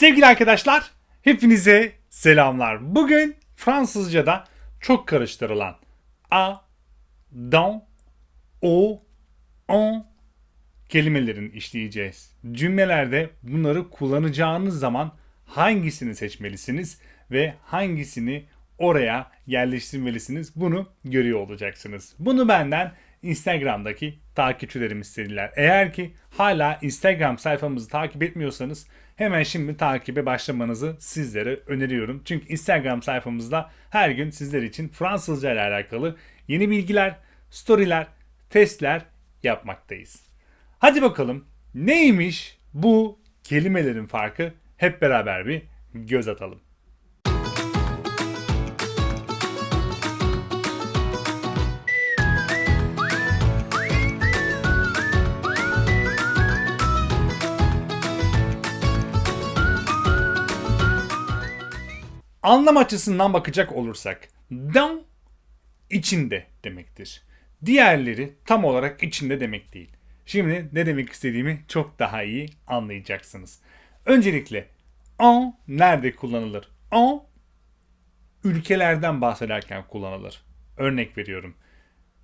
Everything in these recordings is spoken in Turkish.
Sevgili arkadaşlar, hepinize selamlar. Bugün Fransızca'da çok karıştırılan a, dans, o, on kelimelerini işleyeceğiz. Cümlelerde bunları kullanacağınız zaman hangisini seçmelisiniz ve hangisini oraya yerleştirmelisiniz bunu görüyor olacaksınız. Bunu benden Instagram'daki takipçilerim istediler. Eğer ki hala Instagram sayfamızı takip etmiyorsanız hemen şimdi takibe başlamanızı sizlere öneriyorum. Çünkü Instagram sayfamızda her gün sizler için Fransızca ile alakalı yeni bilgiler, storyler, testler yapmaktayız. Hadi bakalım neymiş bu kelimelerin farkı hep beraber bir göz atalım. Anlam açısından bakacak olursak dans içinde demektir. Diğerleri tam olarak içinde demek değil. Şimdi ne demek istediğimi çok daha iyi anlayacaksınız. Öncelikle en nerede kullanılır? En ülkelerden bahsederken kullanılır. Örnek veriyorum.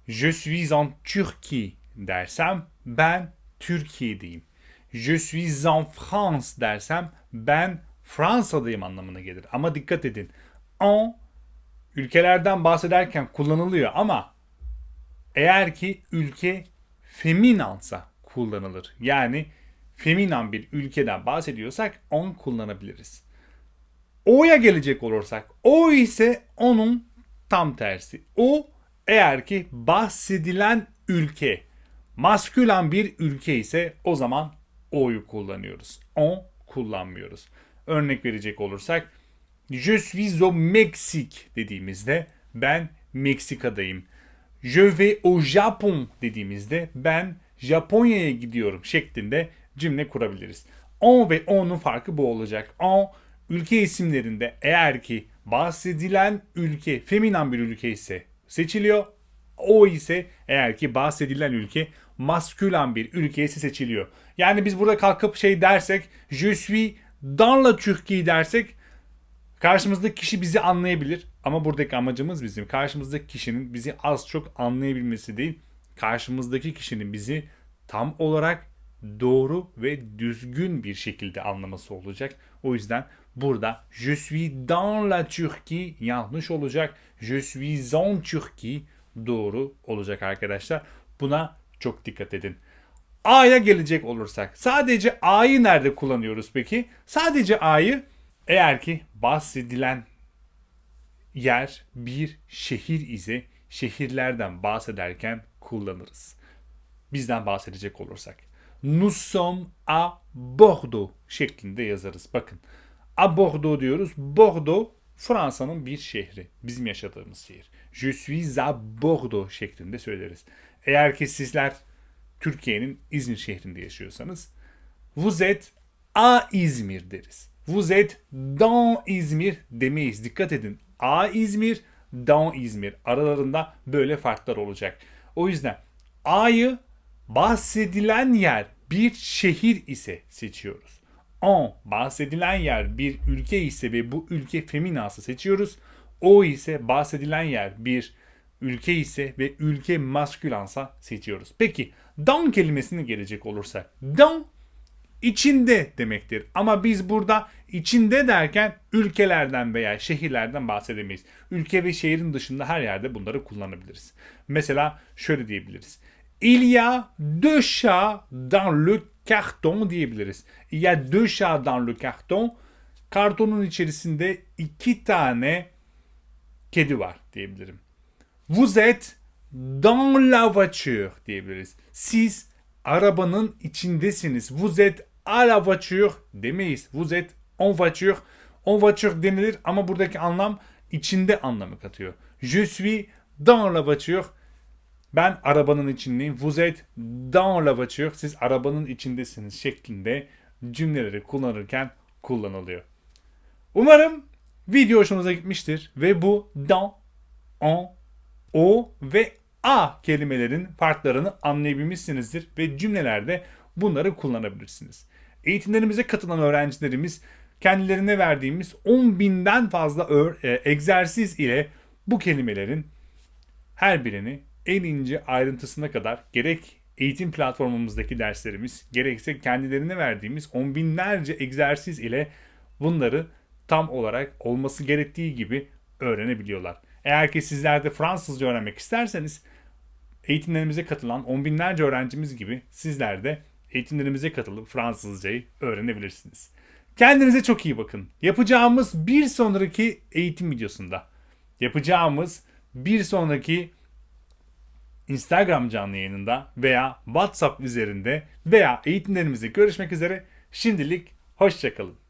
Je suis en Turquie dersem ben Türkiye'deyim. Je suis en France dersem ben Fransa'dayım anlamına gelir. Ama dikkat edin. En ülkelerden bahsederken kullanılıyor ama eğer ki ülke feminansa kullanılır. Yani feminan bir ülkeden bahsediyorsak on kullanabiliriz. O'ya gelecek olursak o ise onun tam tersi. O eğer ki bahsedilen ülke maskülen bir ülke ise o zaman o'yu kullanıyoruz. On kullanmıyoruz. Örnek verecek olursak Je suis au Mexique dediğimizde ben Meksika'dayım. Je vais au Japon dediğimizde ben Japonya'ya gidiyorum şeklinde cümle kurabiliriz. On ve on'un farkı bu olacak. On ülke isimlerinde eğer ki bahsedilen ülke feminen bir ülke ise seçiliyor. O ise eğer ki bahsedilen ülke maskülen bir ülke ise seçiliyor. Yani biz burada kalkıp şey dersek je suis dans la Türkiye dersek Karşımızdaki kişi bizi anlayabilir ama buradaki amacımız bizim karşımızdaki kişinin bizi az çok anlayabilmesi değil. Karşımızdaki kişinin bizi tam olarak doğru ve düzgün bir şekilde anlaması olacak. O yüzden burada je suis dans la Turquie yanlış olacak. Je suis en Turquie doğru olacak arkadaşlar. Buna çok dikkat edin. A'ya gelecek olursak sadece A'yı nerede kullanıyoruz peki? Sadece A'yı eğer ki bahsedilen yer bir şehir ise şehirlerden bahsederken kullanırız. Bizden bahsedecek olursak. Nous sommes à Bordeaux şeklinde yazarız. Bakın. À Bordeaux diyoruz. Bordeaux Fransa'nın bir şehri. Bizim yaşadığımız şehir. Je suis à Bordeaux şeklinde söyleriz. Eğer ki sizler Türkiye'nin İzmir şehrinde yaşıyorsanız vous êtes à İzmir deriz. Vous êtes İzmir demeyiz. Dikkat edin. A İzmir, dans İzmir. Aralarında böyle farklar olacak. O yüzden A'yı bahsedilen yer bir şehir ise seçiyoruz. En bahsedilen yer bir ülke ise ve bu ülke feminası seçiyoruz. O ise bahsedilen yer bir ülke ise ve ülke maskülansa seçiyoruz. Peki dans kelimesine gelecek olursak. Dans içinde demektir. Ama biz burada içinde derken ülkelerden veya şehirlerden bahsedemeyiz. Ülke ve şehrin dışında her yerde bunları kullanabiliriz. Mesela şöyle diyebiliriz. Il y a deux chats dans le carton diyebiliriz. Il y a deux chats dans le carton. Kartonun içerisinde iki tane kedi var diyebilirim. Vous êtes dans la voiture diyebiliriz. Siz arabanın içindesiniz. Vous êtes à la voiture demeyiz. Vous êtes en voiture. En voiture denilir ama buradaki anlam içinde anlamı katıyor. Je suis dans la voiture. Ben arabanın içindeyim. Vous êtes dans la voiture. Siz arabanın içindesiniz şeklinde cümleleri kullanırken kullanılıyor. Umarım video hoşunuza gitmiştir ve bu dans, en, o ve a kelimelerin farklarını anlayabilmişsinizdir ve cümlelerde bunları kullanabilirsiniz. Eğitimlerimize katılan öğrencilerimiz kendilerine verdiğimiz 10 binden fazla e, egzersiz ile bu kelimelerin her birini en ince ayrıntısına kadar gerek eğitim platformumuzdaki derslerimiz gerekse kendilerine verdiğimiz on binlerce egzersiz ile bunları tam olarak olması gerektiği gibi öğrenebiliyorlar. Eğer ki sizler de Fransızca öğrenmek isterseniz eğitimlerimize katılan on binlerce öğrencimiz gibi sizler de eğitimlerimize katılıp Fransızcayı öğrenebilirsiniz. Kendinize çok iyi bakın. Yapacağımız bir sonraki eğitim videosunda, yapacağımız bir sonraki Instagram canlı yayınında veya WhatsApp üzerinde veya eğitimlerimizde görüşmek üzere. Şimdilik hoşçakalın.